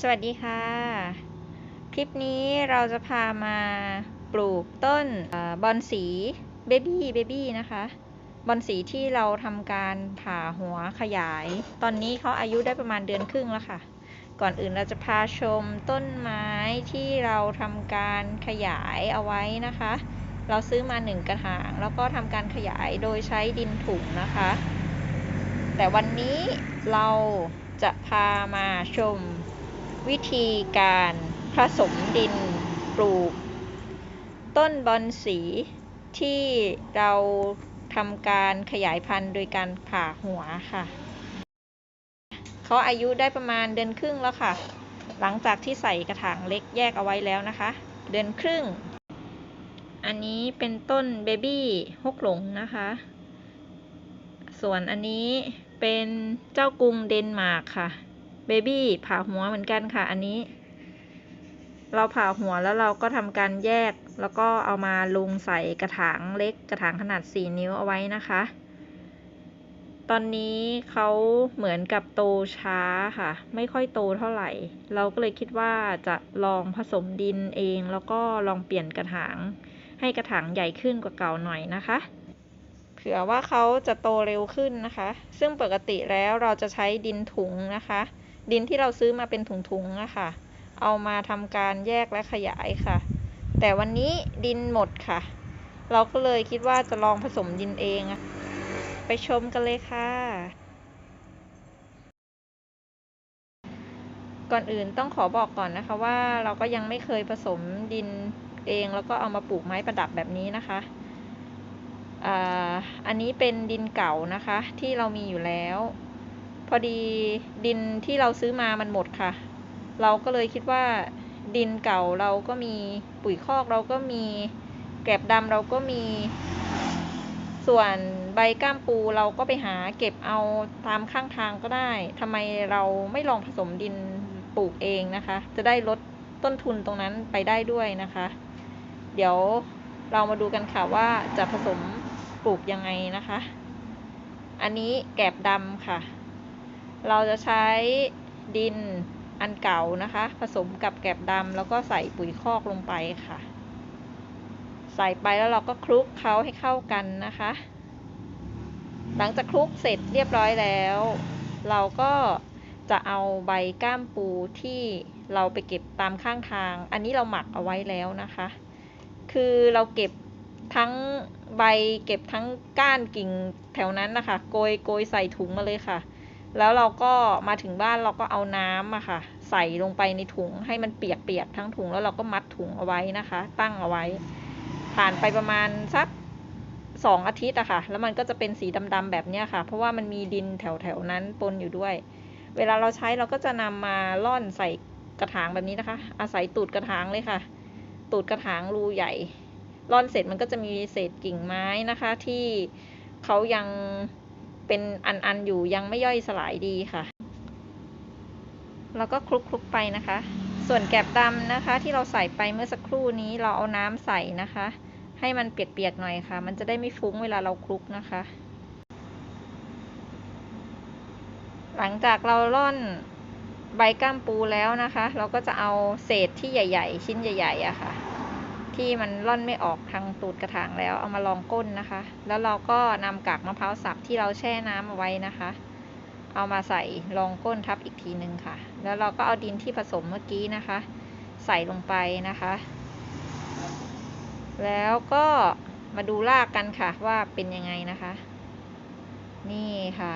สวัสดีค่ะ คลิปนี้เราจะพามาปลูกต้นอบอนสีเบบี้เบบี้นะคะ บอนสีที่เราทำการผ่าหัวขยาย ตอนนี้เขาอายุได้ประมาณเดือนครึ่งแล้วค่ะ ก่อนอื่นเราจะพาชมต้นไม้ที่เราทำการขยายเอาไว้นะคะ เราซื้อมาหนึ่งกระถาง แล้วก็ทำการขยายโดยใช้ดินถุงนะคะ แต่วันนี้เราจะพามาชม วิธีการผสมดินปลูก ต้นบอนสีที่เราทำการขยายพันธุ์โดยการผ่าหัวค่ะ เขาอายุได้ประมาณเดือนครึ่งแล้วค่ะ หลังจากที่ใส่กระถางเล็กแยกเอาไว้แล้วนะคะ เดือนครึ่ง อันนี้เป็นต้นเบบี้ฮกหลงนะคะ ส่วนอันนี้เป็นเจ้ากรุงเดนมาร์กค่ะ เบบี้ผ่าหัวเหมือนกันค่ะ อันนี้ เราผ่าหัวแล้วเราก็ทำการแยก แล้วก็เอามาลงใส่กระถางเล็กกระถางขนาด 4 นิ้วเอาไว้นะคะ ตอนนี้เขาเหมือนกับโตช้าค่ะ ไม่ค่อยโตเท่าไหร่ เราก็เลยคิดว่าจะลองผสมดินเอง แล้วก็ลองเปลี่ยนกระถาง ให้กระถางใหญ่ขึ้นกว่าเก่าหน่อยนะคะเผื่อว่าเขาจะโตเร็วขึ้นนะคะ ซึ่งปกติแล้วเราจะใช้ดินถุงนะคะ ดินที่เราซื้อมาเป็นถุงๆนะคะเอามาทำการแยกและขยายค่ะ แต่วันนี้ดินหมดค่ะ เราก็เลยคิดว่าจะลองผสมดินเองอไปชมกันเลยค่ะ ก่อนอื่นต้องขอบอกก่อนนะคะว่าเราก็ยังไม่เคยผสมดินเองแล้วก็เอามาปลูกไม้ประดับแบบนี้นะคะออันนี้เป็นดินเก่านะคะที่เรามีอยู่แล้ว พอดีดินที่เราซื้อมามันหมดค่ะ เราก็เลยคิดว่า ดินเก่าเราก็มีปุ๋ยคอกเราก็มีแกลบดำเราก็มี ส่วนใบก้ามปูเราก็ไปหาเก็บเอาตามข้างทางก็ได้ทำไมเราไม่ลองผสมดินปลูกเองนะคะ จะได้ลดต้นทุนตรงนั้นไปได้ด้วยนะคะ เดี๋ยวเรามาดูกันค่ะว่าจะผสมปลูกยังไงนะคะ อันนี้แกบดำค่ะ เราจะใช้ดินอันเก่านะคะ ผสมกับแกบดำแล้วก็ใส่ปุ๋ยคอกลงไปค่ะ ใส่ไปแล้วเราก็คลุกเขาให้เข้ากันนะคะ หลังจากคลุกเสร็จเรียบร้อยแล้ว เราก็จะเอาใบก้ามปูที่เราไปเก็บตามข้างทาง อันนี้เราหมักเอาไว้แล้วนะคะ คือเราเก็บทั้งใบเก็บทั้งก้านกิ่งแถวนั้นนะคะ โกยโกยใส่ถุงมาเลยค่ะ แล้วเราก็มาถึงบ้านเราก็เอาน้ำอะค่ะ ใส่ลงไปในถุงให้มันเปียกๆทั้งถุงแล้วเราก็มัดถุงเอาไว้นะคะ ตั้งเอาไว้ ผ่านไปประมาณสักสองอาทิตย์อะค่ะ แล้วมันก็จะเป็นสีดำๆแบบเนี้ยค่ะ เพราะว่ามันมีดินแถวๆนั้นปนอยู่ด้วย เวลาเราใช้เราก็จะนำมาล่อนใส่กระถางแบบนี้นะคะ อาศัยตูดกระถางเลยค่ะ ตูดกระถางรูใหญ่ร่อนเสร็จมันก็จะมีเศษกิ่งไม้นะคะ ที่เขายัง เป็นอัน ๆ อยู่ยังไม่ย่อยสลายดีค่ะ แล้วก็คลุกๆไปนะคะ ส่วนแกบดำนะคะ ที่เราใส่ไปเมื่อสักครู่นี้เราเอาน้ำใส่นะคะ ให้มันเปียกๆหน่อยค่ะ มันจะได้ไม่ฟุ้งเวลาเราคลุกนะคะ หลังจากเราล่อนใบก้ามปูแล้วนะคะ เราก็จะเอาเศษที่ใหญ่ ๆ ชิ้นใหญ่ๆอะค่ะ ที่มันล่อนไม่ออกทางตูดกระถางแล้วเอามาลองก้นนะคะ แล้วเราก็นำกากมะพร้าวสับที่เราแช่น้ำเอาไว้นะคะ เอามาใส่รองก้นทับอีกทีหนึ่งค่ะ แล้วเราก็เอาดินที่ผสมเมื่อกี้นะคะ ใส่ลงไปนะคะ แล้วก็มาดูรากกันค่ะว่าเป็นยังไงนะคะ นี่ค่ะ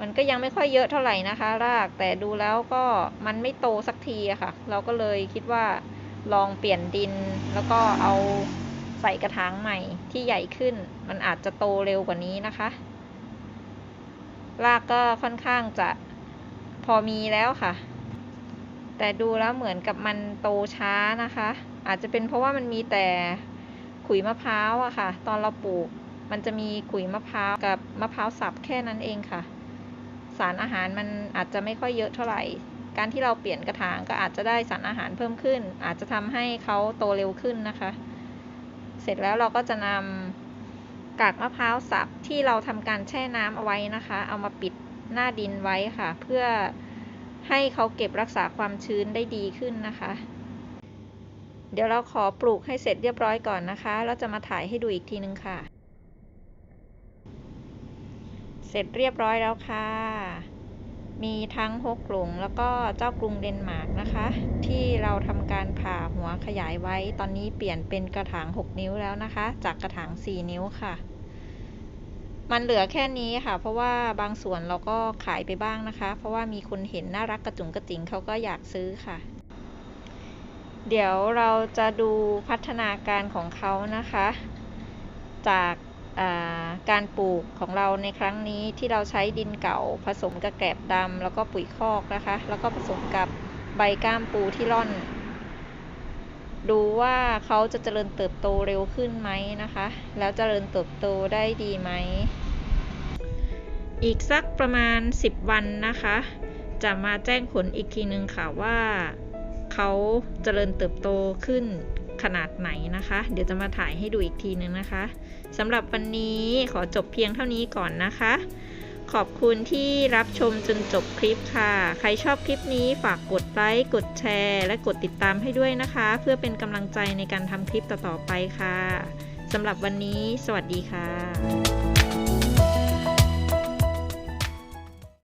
มันก็ยังไม่ค่อยเยอะเท่าไหร่นะคะ รากแต่ดูแล้วก็มันไม่โตสักทีอะค่ะ เราก็เลยคิดว่า ลองเปลี่ยนดิน แล้วก็เอาใส่กระถางใหม่ที่ใหญ่ขึ้น มันอาจจะโตเร็วกว่านี้นะคะ รากก็ค่อนข้างจะพอมีแล้วค่ะ แต่ดูแล้วเหมือนกับมันโตช้านะคะ อาจจะเป็นเพราะว่ามันมีแต่ขุยมะพร้าวอะค่ะ ตอนเราปลูกมันจะมีขุยมะพร้าวกับมะพร้าวสับแค่นั้นเองค่ะ สารอาหารมันอาจจะไม่ค่อยเยอะเท่าไหร่ การที่เราเปลี่ยนกระถางก็อาจจะได้สารอาหารเพิ่มขึ้น อาจจะทำให้เขาโตเร็วขึ้นนะคะ เสร็จแล้วเราก็จะนำกากมะพร้าวสับที่เราทำการแช่น้ำเอาไว้นะคะ เอามาปิดหน้าดินไว้ค่ะ เพื่อให้เขาเก็บรักษาความชื้นได้ดีขึ้นนะคะ เดี๋ยวเราขอปลูกให้เสร็จเรียบร้อยก่อนนะคะแล้วจะมาถ่ายให้ดูอีกทีนึงค่ะ เสร็จเรียบร้อยแล้วค่ะ มีทั้งฮกหลงแล้วก็เจ้ากรุงเดนมาร์กนะคะ ที่เราทำการผ่าหัวขยายไว้ตอนนี้เปลี่ยนเป็นกระถาง 6 นิ้วแล้วนะคะ จากกระถาง 4 นิ้วค่ะ มันเหลือแค่นี้ค่ะ เพราะว่าบางส่วนเราก็ขายไปบ้างนะคะ เพราะว่ามีคนเห็นน่ารักกระจุงกระจิงเขาก็อยากซื้อค่ะเดี๋ยวเราจะดูพัฒนาการของเขานะคะ จาก การปลูกของเราในครั้งนี้ที่เราใช้ดินเก่าผสมกับแกลบดำแล้วก็ปุ๋ยคอกนะคะ แล้วก็ผสมกับใบก้ามปูที่ร่อน ดูว่าเขาจะเจริญเติบโตเร็วขึ้นไหมนะคะ แล้วเจริญเติบโตได้ดีไหม อีกสักประมาณ 10 วันนะคะ จะมาแจ้งผลอีกทีนึงค่ะว่าเขาเจริญเติบโตขึ้น ขนาดไหนนะคะ เดี๋ยวจะมาถ่ายให้ดูอีกทีนึงนะคะสำหรับวันนี้ขอจบเพียงเท่านี้ก่อนนะคะ ขอบคุณที่รับชมจนจบคลิปค่ะ ใครชอบคลิปนี้ฝากกดไลค์กดแชร์ และกดติดตามให้ด้วยนะคะ เพื่อเป็นกำลังใจในการทำคลิปต่อๆไปค่ะสำหรับวันนี้ สวัสดีค่ะ